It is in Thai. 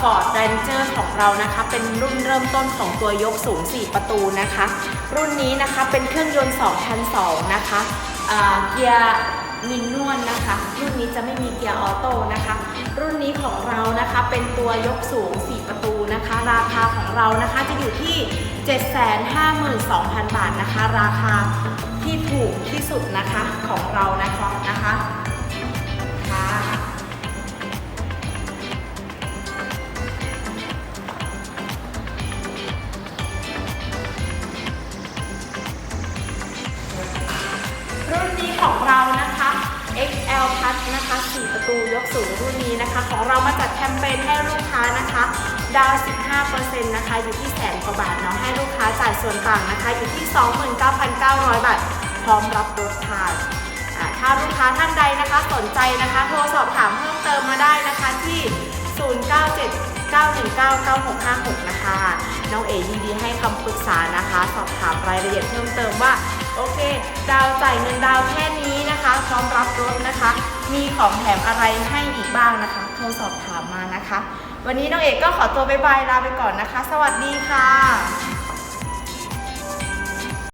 ฟอร์ดเรนเจอร์ของเรานะคะ เป็นรุ่นเริ่มต้นของตัวยกสูง 4 ประตูนะคะ รุ่นนี้นะคะเป็นเครื่องยนต์2002 นะคะเกียร์มินนวลนะคะ รุ่นนี้จะไม่มีเกียร์ออโต้นะคะ รุ่นนี้ของเรานะคะเป็นตัวยกสูง 4 ประตูนะคะ ราคาของเรานะคะจะอยู่ที่ 752,000 บาทนะคะ ราคาที่ถูกที่สุดนะคะของเรานะคะนะคะ นี้ของเรานะคะ XL Plus นะคะ 4 ประตูยกสูงรุ่นนี้นะคะ ของเรามาจัดแคมเปญให้ลูกค้านะคะ ดาว 15%นะคะ อยู่ที่แสนกว่าบาทเนาะ ให้ลูกค้าจ่ายส่วนต่างนะคะ อยู่ที่ 29,900 บาท พร้อมรับรถค่ะถ้าลูกค้าท่านใดนะคะสนใจนะคะ โทรสอบถามเพิ่มเติมมาได้นะคะที่ 097 919 9656 นะคะ น้องเอ๋ยินดีให้คำปรึกษานะคะ สอบถามรายละเอียดเพิ่มเติมว่า โอเค ดาวจ่ายเงินดาวแค่นี้นะคะ พร้อมรับรถนะคะ มีของแถมอะไรให้อีกบ้างนะคะ โทรสอบถามมานะคะ วันนี้น้องเอกก็ขอตัวบายบายลาไปก่อนนะคะ สวัสดีค่ะ